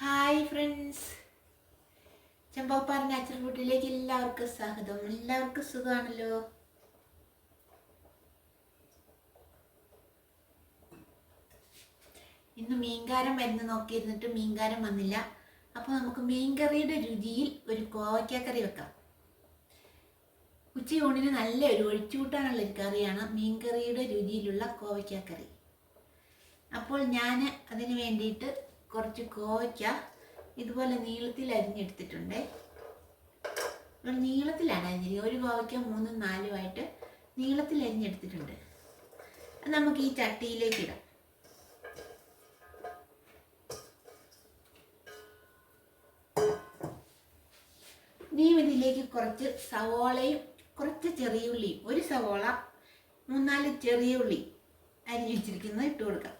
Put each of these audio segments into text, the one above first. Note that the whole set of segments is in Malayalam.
ഹായ് ഫ്രണ്ട്സ് ചെമ്പാപ്പാറ നാച്ചുറൽ ഫുഡിലേക്ക് എല്ലാവർക്കും സ്വാഗതം. എല്ലാവർക്കും സുഖമാണല്ലോ? ഇന്ന് മീൻകാരം വരുന്ന നോക്കിയിരുന്നിട്ട് മീൻകാരം വന്നില്ല. അപ്പോൾ നമുക്ക് മീൻകറിയുടെ രുചിയിൽ ഒരു കോവയ്ക്കക്കറി വെക്കാം. ഉച്ചയൂണിന് നല്ല ഒരു ഒഴിച്ചുകൂട്ടാനുള്ള ഒരു കറിയാണ് മീൻകറിയുടെ രുചിയിലുള്ള കോവയ്ക്കാക്കറി. അപ്പോൾ ഞാൻ അതിന് വേണ്ടിയിട്ട് കുറച്ച് കോവയ്ക്ക ഇതുപോലെ നീളത്തിൽ അരിഞ്ഞെടുത്തിട്ടുണ്ട്. നീളത്തിലാണ് അരിഞ്ഞത്. ഒരു കോവയ്ക്ക മൂന്നും നാലുമായിട്ട് നീളത്തിൽ അരിഞ്ഞെടുത്തിട്ടുണ്ട്. അത് നമുക്ക് ഈ ചട്ടിയിലേക്ക് ഇടാം. ഇനിയും ഇതിലേക്ക് കുറച്ച് സവോളയും കുറച്ച് ചെറിയ ഉള്ളിയും ഒരു സവോള മൂന്നാൽ ചെറിയ ഉള്ളി അരിഞ്ഞു വെച്ചിരിക്കുന്നത് ഇട്ട് കൊടുക്കാം.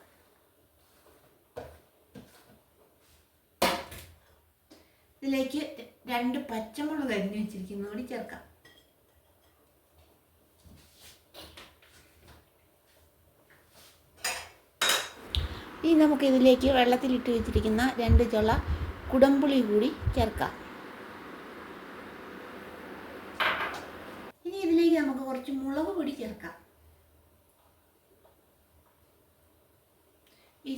ഇതിലേക്ക് രണ്ട് പച്ചമുളക് അരിഞ്ഞു വെച്ചിരിക്കുന്നത് കൂടി ചേർക്കാം. ഇനി നമുക്ക് ഇതിലേക്ക് വെള്ളത്തിലിട്ട് വെച്ചിരിക്കുന്ന രണ്ട് ചുള കുടംപുളി കൂടി ചേർക്കാം. ഇനി ഇതിലേക്ക് നമുക്ക് കുറച്ച് മുളക് പൊടി ചേർക്കാം. ഈ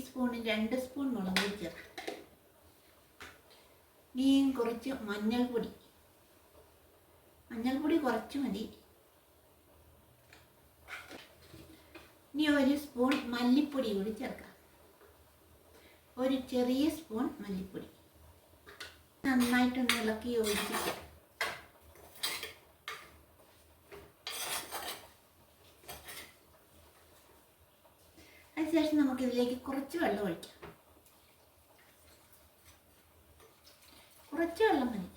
രണ്ട് സ്പൂൺ മുളക് പൊടി ചേർക്കാം. ഇനിയും കുറച്ച് മഞ്ഞൾപ്പൊടി. മഞ്ഞൾപ്പൊടി കുറച്ച് മതി. ഇനി ഒരു സ്പൂൺ മല്ലിപ്പൊടി കൂടി ചേർക്കാം. ഒരു ചെറിയ സ്പൂൺ മല്ലിപ്പൊടി. നന്നായിട്ടൊന്ന് ഇളക്കി യോജിപ്പിക്കാം. അതിനുശേഷം നമുക്കിതിലേക്ക് കുറച്ച് വെള്ളം ഒഴിക്കാം കുറച്ച് വെള്ളം മതി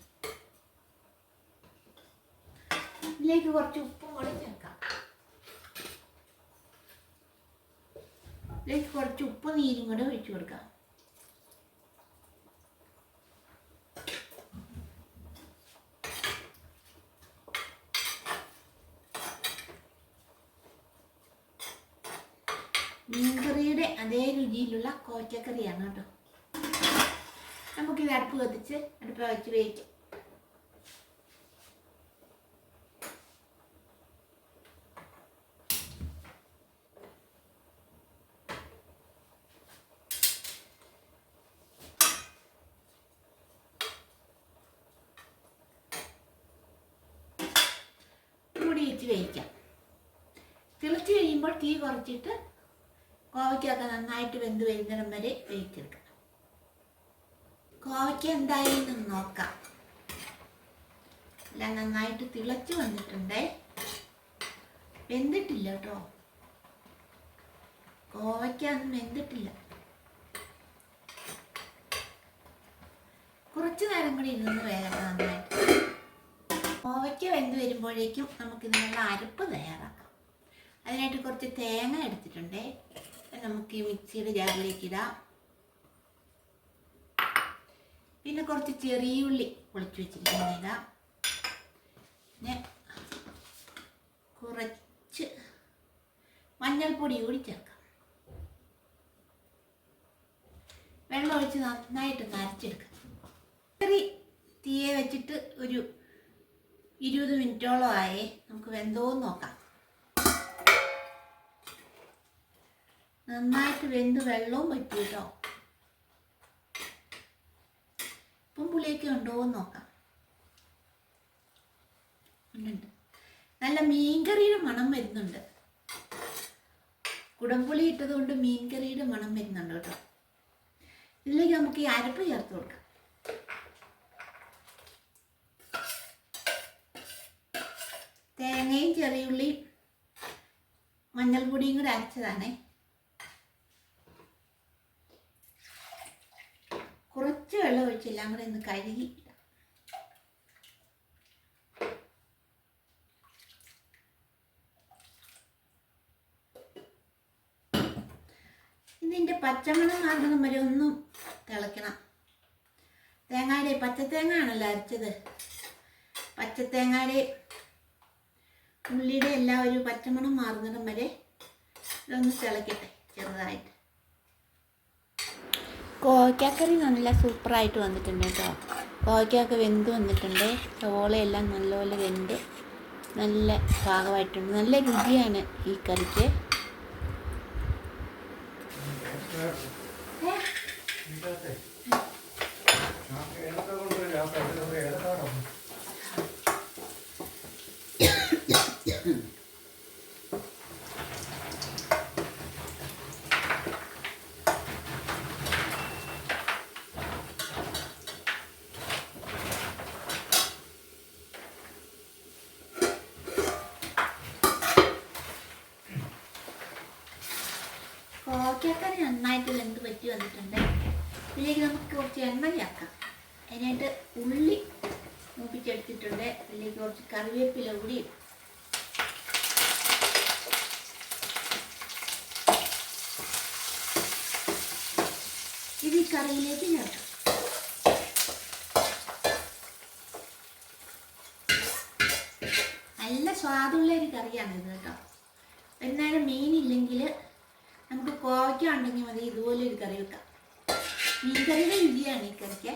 ഇതിലേക്ക് കുറച്ച് ഉപ്പും കൂടി ചേർക്കാം. ഇതിലേക്ക് കുറച്ച് ഉപ്പ് നീരും കൂടെ ഒഴിച്ചു കൊടുക്കാം. മീൻകറിയുടെ അതേ രുചിയിലുള്ള കോച്ചക്കറിയാണ് കേട്ടോ. നമുക്കിത് അടുപ്പ് കത്തിച്ച് അടുപ്പ് വെച്ച് വേവിക്കാം. മൂടി ഇച്ചി വേവിക്കാം തിളച്ച് കഴിയുമ്പോൾ തീ കുറച്ചിട്ട് കോവയ്ക്കൊക്കെ നന്നായിട്ട് വെന്ത് വരുന്നിടം വരെ വേവിച്ചെടുക്കാം. കോവയ്ക്ക എന്തായി എന്ന് നോക്കാം. എല്ലാം നന്നായിട്ട് തിളച്ച് വന്നിട്ടുണ്ടേ. വെന്തിട്ടില്ല കേട്ടോ. കോവയ്ക്കൊന്നും വെന്തിട്ടില്ല. കുറച്ച് നേരം കൂടി ഇരുന്ന് വേഗം വരുമ്പോഴേക്കും നമുക്ക് ഇതിനുള്ള അരപ്പ് തയ്യാറാക്കാം. അതിനായിട്ട് കുറച്ച് തേങ്ങ എടുത്തിട്ടുണ്ട്. നമുക്ക് ഈ മിക്സിയുടെ ജാറിലേക്ക് ഇടാം. പിന്നെ കുറച്ച് ചെറിയ ഉള്ളി പൊളിച്ചു വെച്ചിരിക്കുന്നത് പിന്നെ കുറച്ച് മഞ്ഞൾപ്പൊടി കൂടി ചേർക്കാം. വെള്ളം ഒഴിച്ച് നന്നായിട്ട് നരച്ചെടുക്കാം. ചെറിയ തീയെ വെച്ചിട്ട് ഒരു ഇരുപത് മിനിറ്റോളം ആയേ. നമുക്ക് വെന്തോന്ന് നോക്കാം. നന്നായിട്ട് വെന്ത് വെള്ളവും പറ്റി കേട്ടോ. ഉപ്പും പുളിയൊക്കെ ഉണ്ടോ എന്ന് നോക്കാം നല്ല മീൻകറിയുടെ മണം വരുന്നുണ്ട്. കുടംപുളി ഇട്ടതുകൊണ്ട് മീൻകറിയുടെ മണം വരുന്നുണ്ട് കേട്ടോ. ഇതിലേക്ക് നമുക്ക് ഈ അരപ്പ് ചേർത്ത് കൊടുക്കാം. തേങ്ങയും ചെറിയുള്ളിയും മഞ്ഞൾപ്പൊടിയും കൂടെ അരച്ചതാണേ. കുറച്ച് വെള്ളം ഒഴിച്ച് എല്ലാം കൂടെ ഒന്ന് കഴുകി ഇതിന്റെ പച്ചമണം മാറുന്ന വരെ ഒന്നും തിളയ്ക്കണം. തേങ്ങയുടെ പച്ചത്തേങ്ങ ആണല്ലോ അരച്ചത്. പച്ചത്തേങ്ങയുടെ ഉള്ളിയുടെ എല്ലാ ഒരു പച്ചമണം മാറുന്നിടം വരെ ഇതൊന്ന് തിളക്കട്ടെ ചെറുതായിട്ട്. കോവയ്ക്കാക്കറി നല്ല സൂപ്പറായിട്ട് വന്നിട്ടുണ്ട് കേട്ടോ. കോവയ്ക്കൊക്കെ വെന്ത് വന്നിട്ടുണ്ട്. സവോളയെല്ലാം നല്ലപോലെ വെന്ത് നല്ല പാകമായിട്ടുണ്ട്. നല്ല രുചിയാണ് ഈ കറിക്ക്. കോവയ്ക്കാക്കറി നന്നായിട്ട് വെന്ത് പറ്റി വന്നിട്ടുണ്ട്? ഇതിലേക്ക് നമുക്ക് കുറച്ച് എണ്ണ ചേർക്കാം അതിനായിട്ട് ഉള്ളി മൂപ്പിച്ചെടുത്തിട്ടുണ്ട്. ഇതിലേക്ക് കുറച്ച് കറിവേപ്പില കൂടി. ഇത് ഈ കറിയിലേക്ക് ചേർക്കാം. നല്ല സ്വാദുള്ള ഒരു കറിയാണ് ഇത് കേട്ടോ എന്നാലും മീനില്ലെങ്കിൽ നമുക്ക് കോവയ്ക്ക ഉണ്ടെങ്കിൽ മതി ഇതുപോലെ ഒരു കറി വെക്കാം. മീൻകറിയുടെ രുചിയാണ് ഈ കറിക്ക്.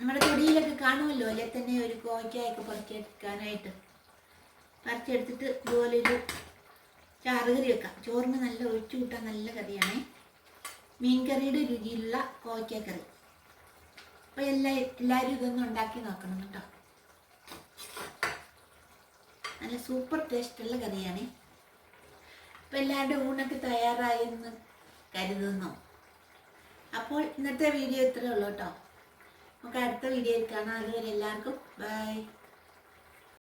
നമ്മുടെ തൊടിയിലൊക്കെ കാണുമല്ലോ അല്ലെ? തന്നെ ഒരു കോവയ്ക്കായൊക്കെ പറിച്ചെടുക്കാനായിട്ട്. പറിച്ചെടുത്തിട്ട് ഇതുപോലെ ഒരു ചാറുകറി വെക്കാം. ചോറിന് നല്ല ഒഴിച്ചു കൂട്ടാൻ നല്ല കറിയാണ്. മീൻകറിയുടെ രുചിയിലുള്ള കോവയ്ക്ക കറി. അപ്പോൾ എല്ലാ എല്ലാവരും ഇതൊന്നും ഉണ്ടാക്കി നോക്കണം കേട്ടോ. നല്ല സൂപ്പർ ടേസ്റ്റുള്ള കറിയാണ്. അപ്പോൾ എല്ലാവരുടെ ഊണൊക്കെ തയ്യാറായെന്ന് കരുതുന്നു. അപ്പോൾ ഇന്നത്തെ വീഡിയോ ഇത്രേ ഉള്ളൂ കേട്ടോ. നമുക്ക് അടുത്ത വീഡിയോയിൽ കാണാം. അതുവരെ എല്ലാവർക്കും ബൈ